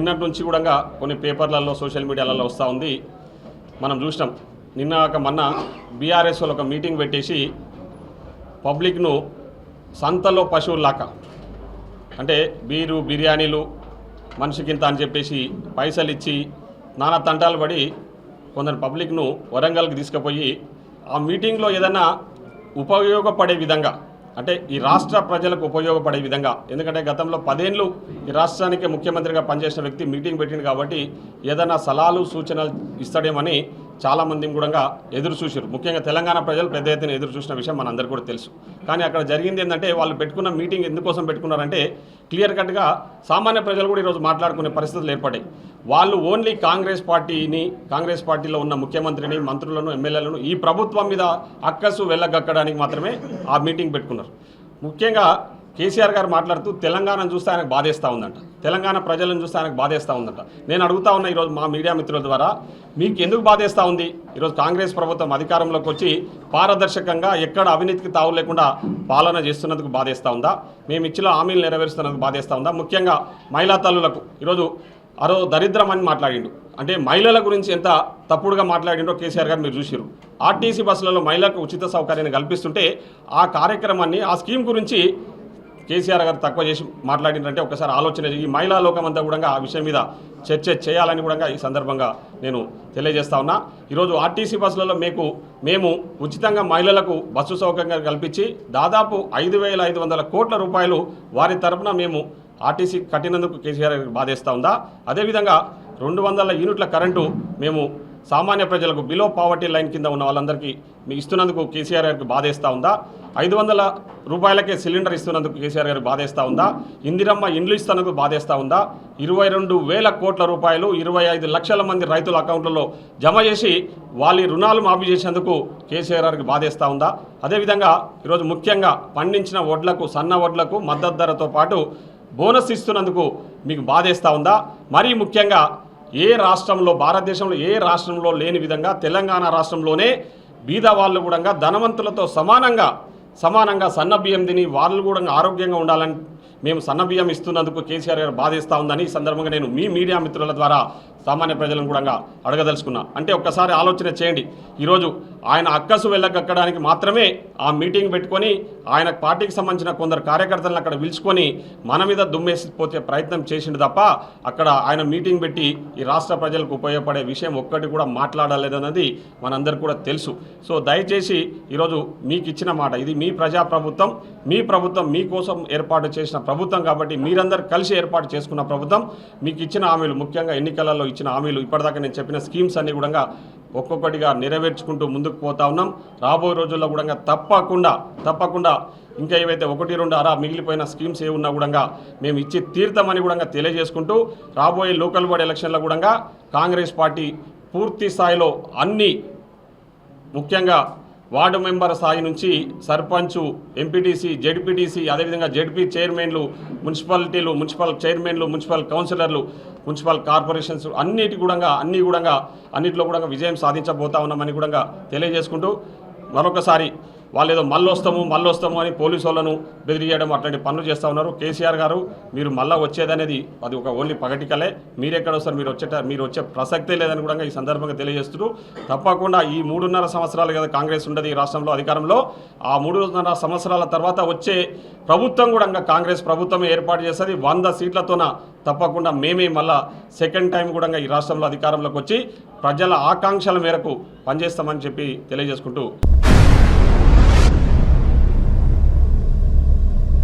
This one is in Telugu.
నిన్నటి నుంచి కూడా కొన్ని పేపర్లలో సోషల్ మీడియాలలో వస్తూ ఉంది. మనం చూసినాం. నిన్న ఒక మొన్న బీఆర్ఎస్ వాళ్ళు ఒక మీటింగ్ పెట్టేసి పబ్లిక్ను సంతలో పశువుల్లాక అంటే బీరు బిర్యానీలు మనిషికింత అని చెప్పేసి పైసలు ఇచ్చి నానా తంటాలు పడి కొందరు పబ్లిక్ను వరంగల్కి తీసుకుపోయి ఆ మీటింగ్లో ఏదైనా ఉపయోగపడే విధంగా అంటే ఈ రాష్ట్ర ప్రజలకు ఉపయోగపడే విధంగా. ఎందుకంటే గతంలో పదేళ్ళు ఈ రాష్ట్రానికి ముఖ్యమంత్రిగా పనిచేసిన వ్యక్తి మీటింగ్ పెట్టింది కాబట్టి ఏదైనా సలహాలు సూచనలు ఇస్తాడేమని చాలామంది కూడా ఎదురు చూసారు ముఖ్యంగా తెలంగాణ ప్రజలు పెద్ద ఎత్తున ఎదురు చూసిన విషయం మనందరికీ కూడా తెలుసు. కానీ అక్కడ జరిగింది ఏంటంటే వాళ్ళు పెట్టుకున్న మీటింగ్ ఎందుకోసం పెట్టుకున్నారంటే క్లియర్ కట్గా సామాన్య ప్రజలు కూడా ఈరోజు మాట్లాడుకునే పరిస్థితులు ఏర్పడాయి వాళ్ళు ఓన్లీ కాంగ్రెస్ పార్టీని కాంగ్రెస్ పార్టీలో ఉన్న ముఖ్యమంత్రిని మంత్రులను ఎమ్మెల్యేలను ఈ ప్రభుత్వం మీద అక్కసు వెళ్ళగక్కడానికి మాత్రమే ఆ మీటింగ్ పెట్టుకున్నారు. ముఖ్యంగా కేసీఆర్ గారు మాట్లాడుతూ తెలంగాణను చూస్తే ఆయనకు బాధేస్తూ ఉందంట. తెలంగాణ ప్రజలను చూస్తే ఆయనకు బాధేస్తూ ఉందంట. నేను అడుగుతా ఉన్నా ఈరోజు మా మీడియా మిత్రుల ద్వారా మీకు ఎందుకు బాధేస్తూ ఉంది? ఈరోజు కాంగ్రెస్ ప్రభుత్వం అధికారంలోకి వచ్చి పారదర్శకంగా ఎక్కడ అవినీతికి తావు లేకుండా పాలన చేస్తున్నందుకు బాధేస్తూ ఉందా? మేము ఇచ్చిన హామీలు నెరవేరుస్తున్నందుకు బాధేస్తూ ఉందా? ముఖ్యంగా మహిళా తల్లులకు. ఈరోజు అరో దరిద్రం అని మాట్లాడిండు. అంటే మహిళల గురించి ఎంత తప్పుడుగా మాట్లాడిండో కేసీఆర్ గారు మీరు చూసిరు ఆర్టీసీ బస్సులలో మహిళలకు ఉచిత సౌకర్యాన్ని కల్పిస్తుంటే ఆ కార్యక్రమాన్ని ఆ స్కీమ్ గురించి కేసీఆర్ గారు తక్కువ చేసి మాట్లాడినంటే ఒకసారి ఆలోచన ఈ మహిళా లోకం అంతా కూడా ఆ విషయం మీద చర్చ చేయాలని కూడా ఈ సందర్భంగా నేను తెలియజేస్తా ఉన్నా. ఈరోజు ఆర్టీసీ బస్సులలో మీకు మేము ఉచితంగా మహిళలకు బస్సు సౌకర్యం కల్పించి దాదాపు ఐదు వేల ఐదు వందల కోట్ల రూపాయలు వారి తరఫున మేము ఆర్టీసీ కట్టినందుకు కేసీఆర్ గారికి బాధేస్తూ ఉందా? అదేవిధంగా రెండు వందల యూనిట్ల కరెంటు మేము సామాన్య ప్రజలకు బిలో పావర్టీ లైన్ కింద ఉన్న వాళ్ళందరికీ మీకు ఇస్తున్నందుకు కేసీఆర్ గారికి బాధేస్తూ ఉందా? ఐదు వందల రూపాయలకే సిలిండర్ ఇస్తున్నందుకు కేసీఆర్ గారికి బాధేస్తూ ఉందా? ఇందిరమ్మ ఇండ్లు ఇస్తున్నందుకు బాధేస్తూ ఉందా? ఇరవై రెండు వేల కోట్ల రూపాయలు ఇరవై ఐదు లక్షల మంది రైతుల అకౌంట్లలో జమ చేసి వాళ్ళ రుణాలు మాఫీ చేసేందుకు కేసీఆర్ గారికి బాధేస్తూ ఉందా? అదేవిధంగా ఈరోజు ముఖ్యంగా పండించిన వడ్లకు సన్న వడ్లకు మద్దతు ధరతో పాటు బోనస్ ఇస్తున్నందుకు మీకు బాధేస్తూ ఉందా? మరీ ముఖ్యంగా ఏ రాష్ట్రంలో భారతదేశంలో ఏ రాష్ట్రంలో లేని విధంగా తెలంగాణ రాష్ట్రంలోనే బీద వాళ్ళు కూడా ధనవంతులతో సమానంగా సమానంగా సన్న బియ్యం తిని వాళ్ళు కూడా ఆరోగ్యంగా ఉండాలని మేము సన్న బియ్యం ఇస్తున్నందుకు కేసీఆర్ గారు బాధిస్తూ ఉందని ఈ సందర్భంగా నేను మీ మీడియా మిత్రుల ద్వారా సామాన్య ప్రజలను కూడా అడగదలుచుకున్నా. అంటే ఒక్కసారి ఆలోచన చేయండి. ఈరోజు ఆయన అక్కసు వెళ్ళగక్కడానికి మాత్రమే ఆ మీటింగ్ పెట్టుకొని ఆయన పార్టీకి సంబంధించిన కొందరు కార్యకర్తలను అక్కడ పిలుచుకొని మన మీద దుమ్మేసిపోతే ప్రయత్నం చేసిండు తప్ప అక్కడ ఆయన మీటింగ్ పెట్టి ఈ రాష్ట్ర ప్రజలకు ఉపయోగపడే విషయం ఒక్కటి కూడా మాట్లాడలేదన్నది మనందరికీ కూడా తెలుసు. సో దయచేసి ఈరోజు మీకు ఇచ్చిన మాట ఇది మీ ప్రజా ప్రభుత్వం మీ ప్రభుత్వం మీకోసం ఏర్పాటు చేసిన ప్రభుత్వం కాబట్టి మీరందరూ కలిసి ఏర్పాటు చేసుకున్న ప్రభుత్వం. మీకు ఇచ్చిన హామీలు ముఖ్యంగా ఎన్నికలలో ఇచ్చిన హామీలు ఇప్పటిదాకా నేను చెప్పిన స్కీమ్స్ అన్ని కూడా ఒక్కొక్కటిగా నెరవేర్చుకుంటూ ముందుకు పోతా ఉన్నాం. రాబోయే రోజుల్లో కూడా తప్పకుండా తప్పకుండా ఇంకా ఏవైతే ఒకటి రెండు అరా మిగిలిపోయిన స్కీమ్స్ ఏ ఉన్నా కూడా మేము ఇచ్చి తీర్థమని కూడా తెలియజేసుకుంటూ రాబోయే లోకల్ బాడీ ఎలక్షన్లో కూడా కాంగ్రెస్ పార్టీ పూర్తి స్థాయిలో అన్ని ముఖ్యంగా వార్డు మెంబర్ స్థాయి నుంచి సర్పంచు ఎంపీటీసీ జెడ్పీటీసీ అదేవిధంగా జెడ్పీ చైర్మన్లు మున్సిపాలిటీలు మున్సిపల్ చైర్మన్లు మున్సిపల్ కౌన్సిలర్లు మున్సిపల్ కార్పొరేషన్స్ అన్నిటి కూడా అన్ని కూడా అన్నిటిలో కూడా విజయం సాధించబోతా ఉన్నామని కూడా తెలియజేసుకుంటూ మరొకసారి వాళ్ళు ఏదో మళ్ళీ వస్తాము మళ్ళీ వస్తాము అని పోలీసు వాళ్ళను బెదిరియడం అట్లాంటి పనులు చేస్తూ ఉన్నారు. కేసీఆర్ గారు మీరు మళ్ళీ వచ్చేదనేది అది ఒక ఓన్లీ పగటికలే. మీరు ఎక్కడ వస్తారు? మీరు వచ్చేట మీరు వచ్చే ప్రసక్తే లేదని కూడా ఈ సందర్భంగా తెలియజేస్తూ తప్పకుండా ఈ మూడున్నర సంవత్సరాలు కదా కాంగ్రెస్ ఉండదు ఈ రాష్ట్రంలో అధికారంలో. ఆ మూడున్నర సంవత్సరాల తర్వాత వచ్చే ప్రభుత్వం కూడా ఇంకా కాంగ్రెస్ ప్రభుత్వం ఏర్పాటు చేస్తుంది. వంద సీట్లతోన తప్పకుండా మేమే మళ్ళా సెకండ్ టైం కూడా ఈ రాష్ట్రంలో అధికారంలోకి వచ్చి ప్రజల ఆకాంక్షల మేరకు పనిచేస్తామని చెప్పి తెలియజేసుకుంటూ